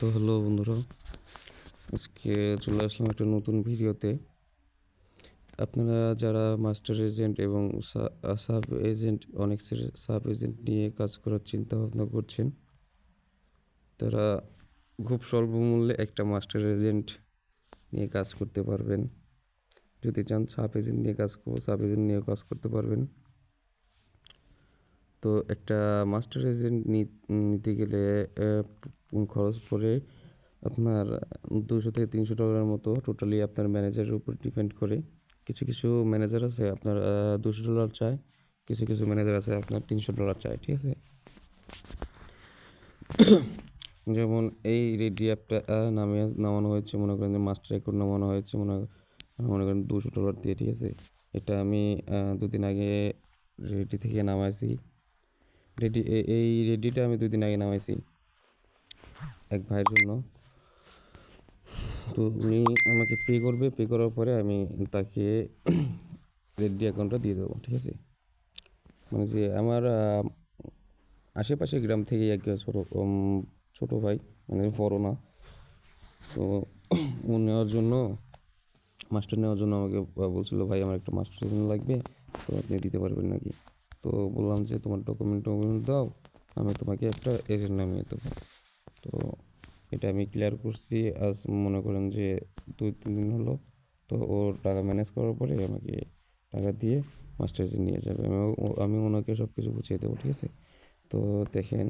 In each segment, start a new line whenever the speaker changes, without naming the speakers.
তো হ্যালো বন্ধুরা, আজকে চলে আসলাম একটা নতুন ভিডিওতে। আপনারা যারা মাস্টার এজেন্ট এবং সাব এজেন্ট অনেক সাব এজেন্ট নিয়ে কাজ করার চিন্তা ভাবনা করছেন, তারা খুব স্বল্প মূল্যে একটা মাস্টার এজেন্ট নিয়ে কাজ করতে পারবেন। যদি চান সাব এজেন্ট নিয়ে কাজ করব সাব এজেন্ট নিয়ে কাজ করতে পারবেন। তো একটা মাস্টার এজেন্ট নিতে গেলে খরচ পড়ে আপনার দুশো থেকে তিনশো ডলারের মতো টোটালি আপনার ম্যানেজারের উপর ডিপেন্ড করে। কিছু কিছু ম্যানেজার আছে আপনার দুশো ডলার চায়, কিছু কিছু ম্যানেজার আছে আপনার তিনশো ডলার চায়, ঠিক আছে? যেমন এই রেডি অ্যাপটা নামে নামানো হয়েছে, মনে করেন যে মাস্টার অ্যাকাউন্ট নামানো হয়েছে, মনে মনে করেন দুশো ডলার দিয়ে, ঠিক আছে? এটা আমি দুদিন আগে রেডি থেকে নামাইছি। রেডি এই রেডিটা আমি দুদিন আগে নামাইছি এক ভাইয়ের জন্য। তো উনি আমাকে পে করবে পে করার পরে আমি তাকে রেডি অ্যাকাউন্টটা দিয়ে দেবো, ঠিক আছে? মানে যে আমার আশেপাশে গ্রাম থেকে এক ছোটো ছোটো ভাই মানে বড় না। তো ও নেওয়ার জন্য মাস্টার নেওয়ার জন্য আমাকে বলছিল, ভাই, আমার একটা মাস্টার লাগবে, তো আপনি দিতে পারবেন নাকি? তো বললাম যে, তোমার ডকুমেন্ট টকুমেন্ট দাও, আমি তোমাকে একটা এজেন্ট নামিয়ে দেবো। তো এটা আমি ক্লিয়ার করছি। আজ মনে করেন যে দুই, তিন দিন হলো, তো ওর টাকা ম্যানেজ করার পরে আমাকে টাকা দিয়ে মাস্টার নিয়ে যাবে। আমি আমি ওনাকে সব কিছু বুঝিয়ে দেবো, ঠিক আছে? তো দেখেন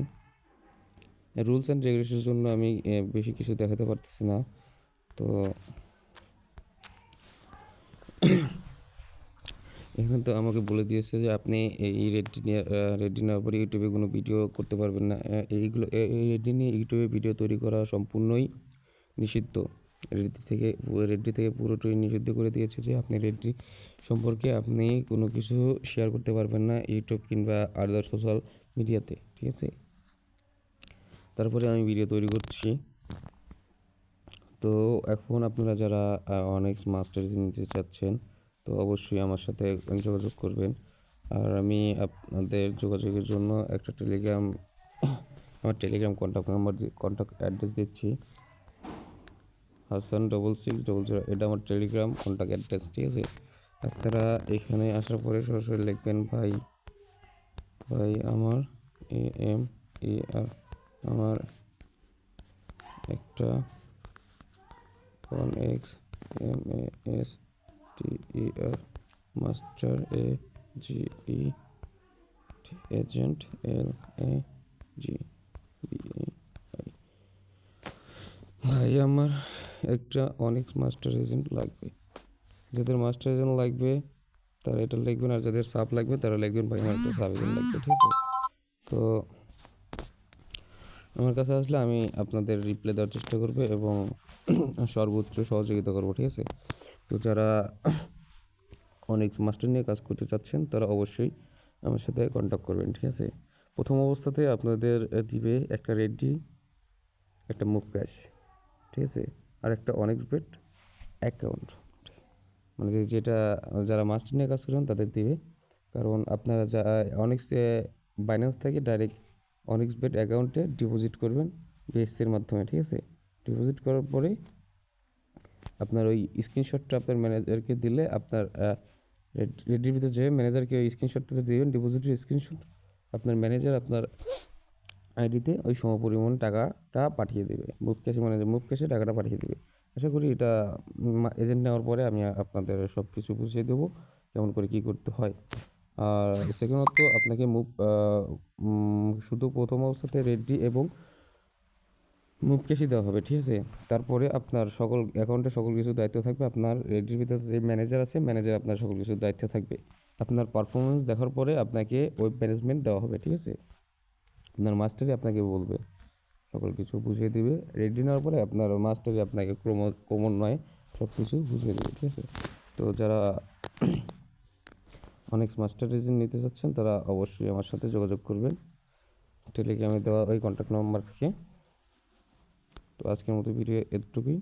রুলস অ্যান্ড রেগুলেশনের জন্য আমি বেশি কিছু দেখাতে পারতেছি না। তো এখানে তো আমাকে বলে দিয়েছে যে আপনি এই রেডি নিয়ে রেডি নেওয়ার পরে ইউটিউবে কোনো ভিডিও করতে পারবেন না। এইগুলো এই রেডি নিয়ে ইউটিউবে ভিডিও তৈরি করা সম্পূর্ণই নিষিদ্ধ। রেডি থেকে রেডি থেকে পুরোটাই নিষিদ্ধ করে দিয়েছে যে আপনি রেডি সম্পর্কে আপনি কোনো কিছু শেয়ার করতে পারবেন না ইউটিউব কিংবা আদার সোশ্যাল মিডিয়াতে ঠিক আছে? তারপরে আমি ভিডিও তৈরি করছি। তো এখন আপনারা যারা অনেক মাস্টার নিতে চাচ্ছেন তো অবশ্যই আমার সাথে যোগাযোগ করবেন। আর আমি আপনাদের যোগাযোগের জন্য একটা টেলিগ্রাম আমার telegram contact number contact address দিচ্ছি। Hasan double six double zero এটা আমার টেলিগ্রাম কন্ট্যাক্ট অ্যাড্রেস ঠিক আছে? আপনারা এখানে আসার পরে সরাসরি লিখবেন, ভাই ভাই, আমার T E R master A G E agent L A G B I ভাই, আমার একটা অনেক মাস্টার এজেন্ট লাগবে। যাদের মাস্টার এজেন্ট লাগবে, তারা এটা লিখবেন, আর যাদের সাপ লাগবে, তারা লিখবেন, ভাই, আমার একটা সাব এজেন্ট লাগবে ঠিক আছে? তো আমার কাছে আসলে আমি আপনাদের রিপ্লাই দেওয়ার চেষ্টা করব এবং সর্বোচ্চ সহযোগিতা করব, ঠিক আছে? তো যারা অনেক মাস্টার নিয়ে কাজ করতে চাচ্ছেন, তারা অবশ্যই আমার সাথে কন্ট্যাক্ট করবেন, ঠিক আছে? প্রথম অবস্থাতে আপনাদের দিবে একটা রেডি একটা মুখ ক্যাশ ঠিক আছে? আর একটা অনেক বেট অ্যাকাউন্ট মানে যেটা যারা মাস্টার নিয়ে কাজ করেন তাদের দিবে। কারণ আপনারা যা অনেক বাইন্যান্স থেকে ডাইরেক্ট অনেক বেট অ্যাকাউন্টে ডিপোজিট করবেন বিএসসির মাধ্যমে, ঠিক আছে? ডিপোজিট করার পরে আপনার ওই স্ক্রিনশটটা আপনার ম্যানেজারকে দিলে আপনার রেডির ভিতরে যে ম্যানেজারকে ওই স্ক্রিনশটটা দেবেন ডিপোজিটের স্ক্রিনশট আপনার ম্যানেজার আপনার আইডিতে ওই সমপরিমাণ টাকাটা পাঠিয়ে দেবে। মুভ ক্যাশে মানে মুভ ক্যাশে টাকাটা পাঠিয়ে দেবে। আশা করি এটা এজেন্ট নেওয়ার পরে আমি আপনাদের সব কিছু বুঝিয়ে দেবো, কেমন করে কী করতে হয়। আর সেকেন্ডত আপনাকে মুভ শুধু প্রথম অবস্থাতে রেডি এবং মুভ ক্যাশই দেওয়া হবে, ঠিক আছে? তারপরে আপনার সকল অ্যাকাউন্টে সকল কিছু দায়িত্ব থাকবে, আপনার রেডির ভিতরে যে ম্যানেজার আছে ম্যানেজার আপনার সকল কিছু দায়িত্ব থাকবে। আপনার পারফরমেন্স দেখার পরে আপনাকে ওয়েব ম্যানেজমেন্ট দেওয়া হবে, ঠিক আছে? আপনার মাস্টারই আপনাকে বলবে, সকল কিছু বুঝিয়ে দিবে। রেডি নেওয়ার পরে আপনার মাস্টারই আপনাকে ক্রম ক্রমান্বয়ে সব কিছু বুঝিয়ে দেবে, ঠিক আছে? তো যারা অনেক মাস্টার এজেন্ট নিতে চাচ্ছেন, তারা অবশ্যই আমার সাথে যোগাযোগ করবেন। টেলিগ্রামে দেওয়া ওই কন্ট্যাক্ট নাম্বার থেকে। তো আজকের মতো ভিডিও এতটুকুই।